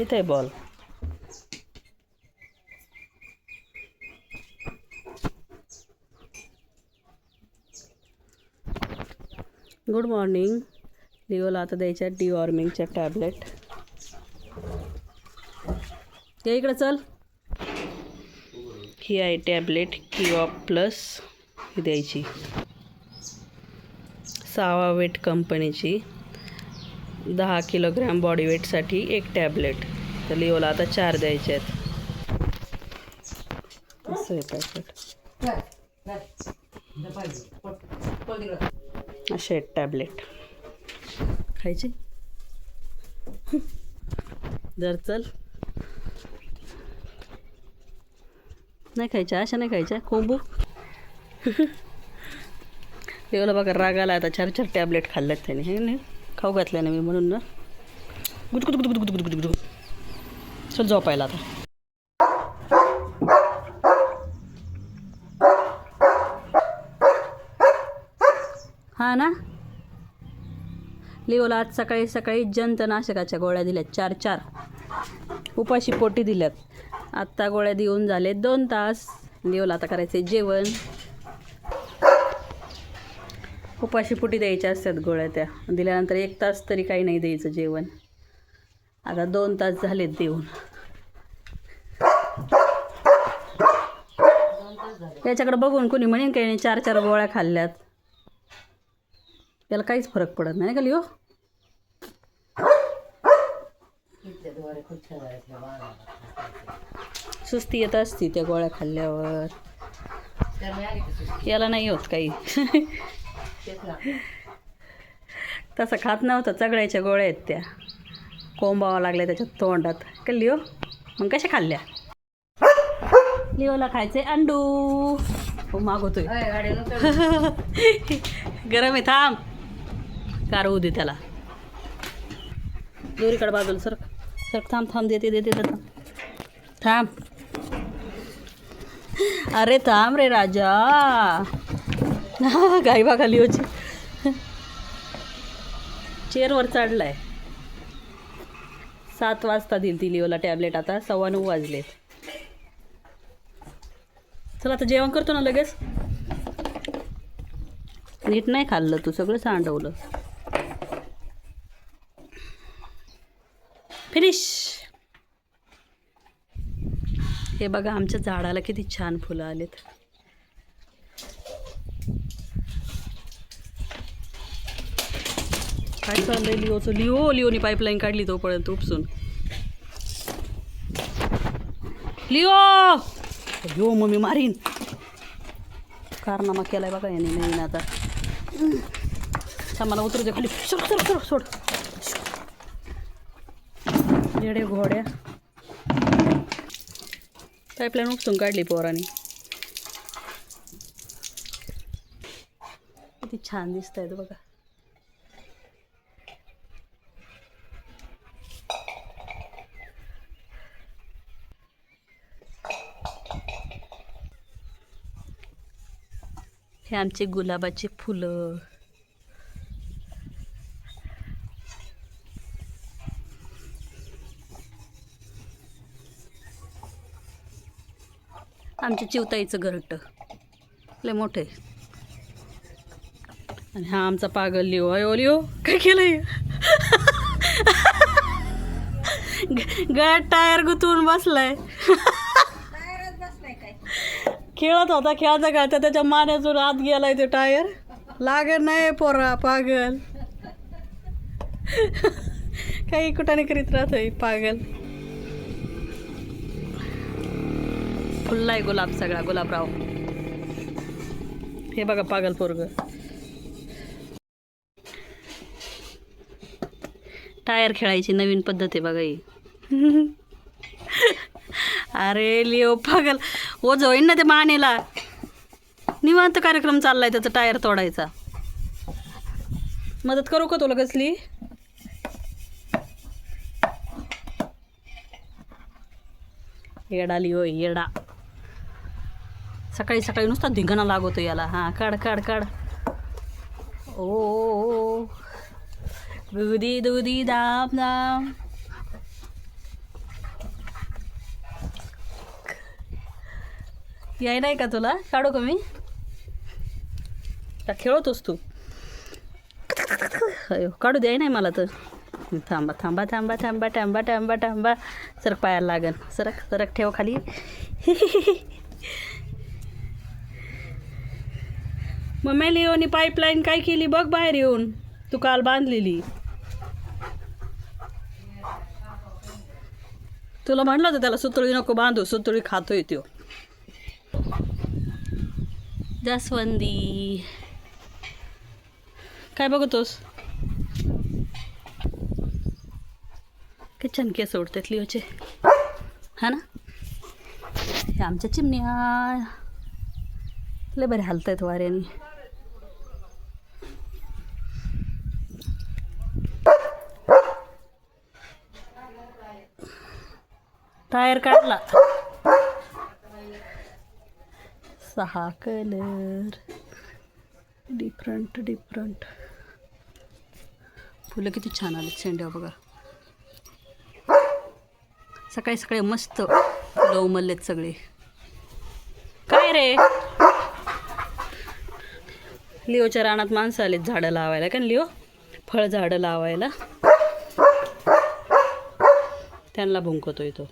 इथे ball good morning लिओला आता द्यायच्या डिवॉर्मिंगच्या टॅबलेट या इकडं चल. ही आहे टॅबलेट किऑ प्लस ही द्यायची. सावा वेट कंपनीची दहा किलोग्रॅम बॉडी वेटसाठी एक टॅबलेट तर लिओला आता चार द्यायचे आहेत. असं आहे पॅकेट असे आहेत टॅबलेट खायचे? जर चल. नाही खायच्या अशा नाही खायच्या. कोंबू. लिओला बघा राग आला आता. चार चार टॅबलेट खाल्ल्यात त्याने. हे नाही. खाऊ घातल्या ना मी म्हणून ना. गुट गुट गुट गुट गुट गुट गुट गुट चल झोपायला आता. हा ना? लिओला आज सकाळी सकाळी जंतनाशकाच्या गोळ्या दिल्यात चार चार. उपाशी पोटी दिल्यात. आत्ता गोळ्या देऊन झाले दोन तास. लिओला आता करायचे जेवण. उपाशी फुटी द्यायच्या असतात गोळ्या त्या. दिल्यानंतर एक तास तरी काही नाही द्यायचं जेवण. आता दोन तास झालेत देऊन. याच्याकडे बघून कोणी म्हणेन काही नाही चार चार गोळ्या खाल्ल्यात. त्याला काहीच फरक पडत नाही का लिओ? सुस्ती येत असती त्या गोळ्या खाल्ल्यावर. याला नाही होत काही. तसं खात नव्हतं चगड्याच्या गोळ्या आहेत त्या. कोंबावा लागल्या त्याच्यात तोंडात. का लिओ? मग कशा खाल्ल्या? लिओला खायचे अंडू. हो मागवतोय. गरम आहे थांब. कार होऊ दे त्याला. दोरीकडे बाजूला सर सर थांब थांब देते देते देते थांब. अरे थांब रे राजा. गायबा बघा लिओची चेअरवर चढलाय. सात वाजता दिली ती लिओला टॅबलेट आता सव्वा नऊ वाजलेत. चला आता जेवण करतो ना लगेच. नीट नाही खाल्लं तू सगळं सांडवलं. फिनिश हे बघा आमच्या झाडाला किती छान फुलं आलेत काय चाललंय लिओचं लिओ लिओनी पाईपलाईन काढली तोपर्यंत उपसून. लिओ लिओ मम्मी मारीन. कारनामा केलाय बघा याने नवीन आता थांब मला उतरू दे खाली. सोड सोड सोड सोड. येडे घोड्या. पाईपलाईन उपसून काढली पोराने. किती छान दिसत आहेत बघा. हे आमचे गुलाबाचे फुलं. आमच्या चिवताईचं घरट. लय मोठे आहे. आणि हा आमचा पागल लिओ. अयो लिओ काय केलंय? गळ्यात टायर गुतवून बसलाय. खेळत होता खेळता खेळता त्याच्या मान्यातून आत गेलाय तो टायर. लागत नाही पोरा पागल. काही कुठाने करीत राहत पागल. फुललाय आहे गुलाब सगळा गुलाबराव. हे बघा पागल पोरग. टायर खेळायची नवीन पद्धत आहे बघा ही. अरे लिओ पागल. ओझ होईन ना ते मानेला. निवांत कार्यक्रम चाललाय त्याचा टायर तोडायचा. मदत करू का तुला कसली? येडा होय येडा. सकाळी सकाळी नुसता धिंगाणा लागवतो याला. हां काढ काढ काढ. ओ दुधी दुधी दाम दाम याय नाही का तुला? काढू का मी? का खेळतोस तू. अयो काढू द्याय नाही मला तर. थांबा थांबा थांबा थांबा थांबा थांबा थांबा. सरक पायाला लागन. सरक सरक ठेव खाली. मग लिओनी पाईपलाईन काय केली? बघ बाहेर येऊन. तू काल बांधलेली. तुला म्हणलं होतं त्याला सुतळी नको बांधू सुतळी खातोय तो जास्वंदी काय बघतोस? छान केस उडतात लिओचे. हा ना? हे आमच्या चिमण्या. लय बरे आहेत वाऱ्याने. टायर काढला. सहा कलर. डिफरंट डिफरंट फुलं किती छान आलेत शेंड्या बघा. सकाळी सकाळी मस्त फुलं उमललेत सगळे. काय रे? लिओच्या रानात माणसं आलेत झाडं लावायला. का लिओ? फळ झाडं लावायला. त्यांना भुंकतोय तो.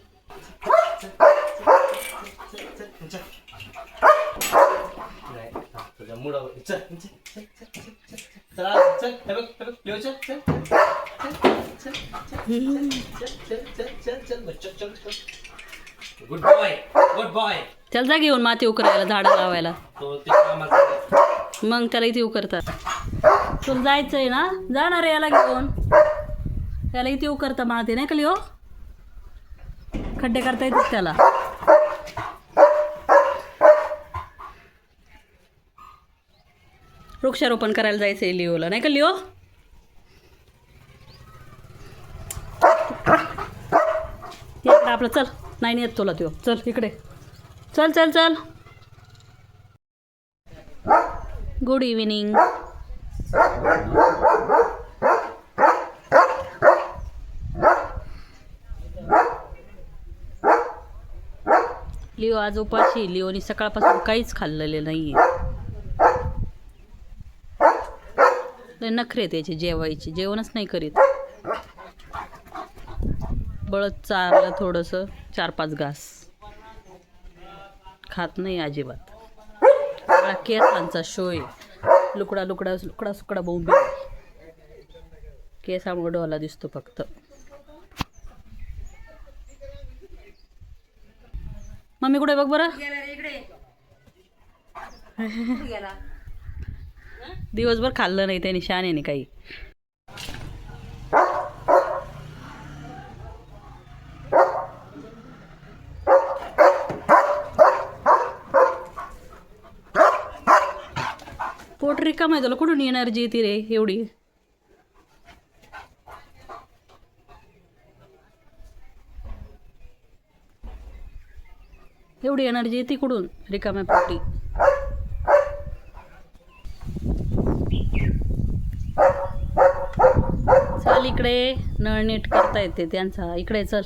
चल चल चल चल चल चल गुड बॉय गुड बॉय त्याला जा घेऊन माती उकरायला झाडं लावायला मग त्याला इथे उकरतात तुला जायचंय ना जाणार याला घेऊन त्याला इथे उकरता माती नाही कलिओ खड्डे करता येतात त्याला वृक्षारोपण करायला जायचं आहे लिओला. नाही का लिओ? ये आपलं चल. नाही येत तुला त्यो चल इकडे. चल चल चल. गुड इव्हिनिंग लिओ आज उपाशी. लिओनी सकाळपासून काहीच खाल्लेलं नाही आहे नखरे त्याचे जेवायचे. जेवणच नाही करीत. बळद चारलं थोडंसं चार पाच घास. खात नाही अजिबात. केसांचा शो आहे लुकडा लुकडा लुकडा सुकडा बोंबी केसामुळे डोला दिसतो फक्त. मम्मी कुठे बघ बरं? दिवसभर खाल्लं नाही त्याने शानेने काही. पोट रिकाम आहे कुठून एनर्जी येते रे एवढी? एवढी एनर्जी येते कुठून? रिकाम्या पोटी. चल इकडे. नळ नीट करता येते त्यांचा. इकडे चल.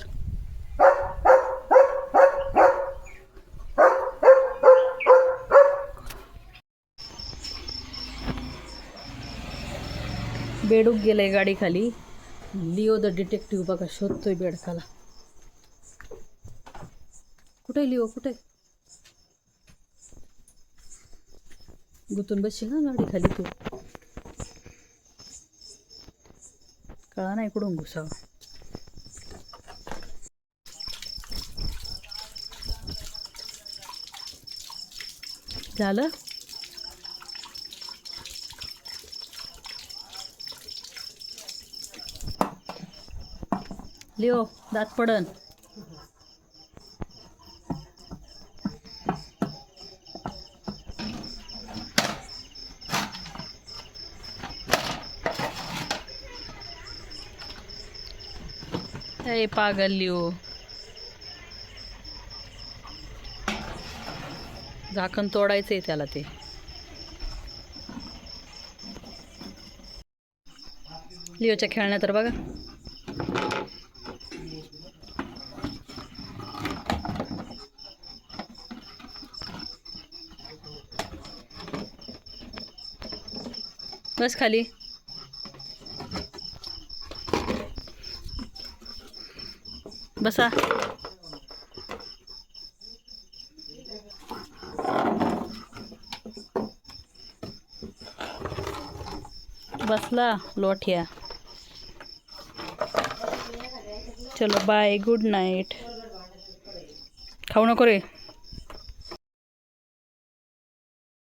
बेडूक गेलंय गाडी खाली लिओ द डिटेक्टिव्ह बघा शोधतोय बेडकाला. कुठे लिओ? कुठे? गुतून बसशील ना गाडी खाली तू? कळा ना इकडून घुसावं झालं लिओ दात पडन. हे लिओ झाकण तोडायचं आहे त्याला ते लिओच्या खेळण्या तर बघा बस खाली बसा. बसला लोठ्या. चलो बाय गुड नाईट खाऊ नको रे.